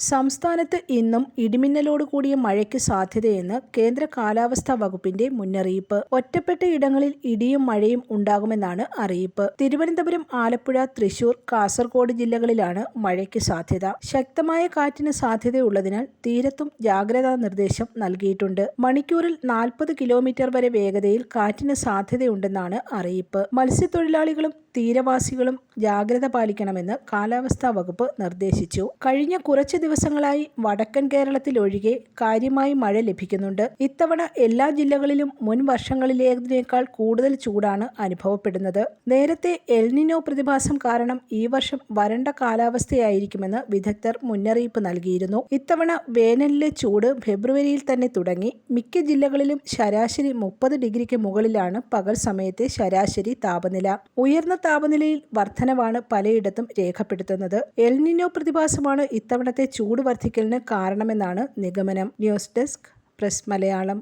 സംസ്ഥാനത്ത് ഇന്നും ഇടിമിന്നലോട് കൂടിയ മഴയ്ക്ക് സാധ്യതയെന്ന് കേന്ദ്ര കാലാവസ്ഥാ വകുപ്പിന്റെ മുന്നറിയിപ്പ്. ഒറ്റപ്പെട്ട ഇടങ്ങളിൽ ഇടിയും മഴയും ഉണ്ടാകുമെന്നാണ് അറിയിപ്പ്. തിരുവനന്തപുരം ആലപ്പുഴ തൃശൂർ കാസർഗോഡ് ജില്ലകളിലാണ് മഴയ്ക്ക് സാധ്യത. ശക്തമായ കാറ്റിന് സാധ്യതയുള്ളതിനാൽ തീരത്തും ജാഗ്രതാ നിർദ്ദേശം നൽകിയിട്ടുണ്ട്. മണിക്കൂറിൽ നാൽപ്പത് കിലോമീറ്റർ വരെ വേഗതയിൽ കാറ്റിന് സാധ്യതയുണ്ടെന്നാണ് അറിയിപ്പ്. മത്സ്യത്തൊഴിലാളികളും തീരവാസികളും ജാഗ്രത പാലിക്കണമെന്ന് കാലാവസ്ഥാ വകുപ്പ് നിർദ്ദേശിച്ചു. കഴിഞ്ഞ കുറച്ച് ദിവസങ്ങളായി വടക്കൻ കേരളത്തിലൊഴികെ കാര്യമായി മഴ ലഭിക്കുന്നുണ്ട്. ഇത്തവണ എല്ലാ ജില്ലകളിലും മുൻ വർഷങ്ങളിലേതിനേക്കാൾ കൂടുതൽ ചൂടാണ് അനുഭവപ്പെടുന്നത്. നേരത്തെ എൽനിനോ പ്രതിഭാസം കാരണം ഈ വർഷം വരണ്ട കാലാവസ്ഥയായിരിക്കുമെന്ന് വിദഗ്ധർ മുന്നറിയിപ്പ് നൽകിയിരുന്നു. ഇത്തവണ വേനലിലെ ചൂട് ഫെബ്രുവരിയിൽ തന്നെ തുടങ്ങി. മിക്ക ജില്ലകളിലും ശരാശരി മുപ്പത് ഡിഗ്രിക്ക് മുകളിലാണ് പകൽ സമയത്തെ ശരാശരി താപനില. ഉയർന്ന താപനിലയിൽ വർധനവാണ് പലയിടത്തും രേഖപ്പെടുത്തുന്നത്. എൽനിനോ പ്രതിഭാസമാണ് ഇത്തവണത്തെ ചൂട് വർദ്ധിക്കലിന് കാരണമെന്നാണ് നിഗമനം. News desk press Malayalam.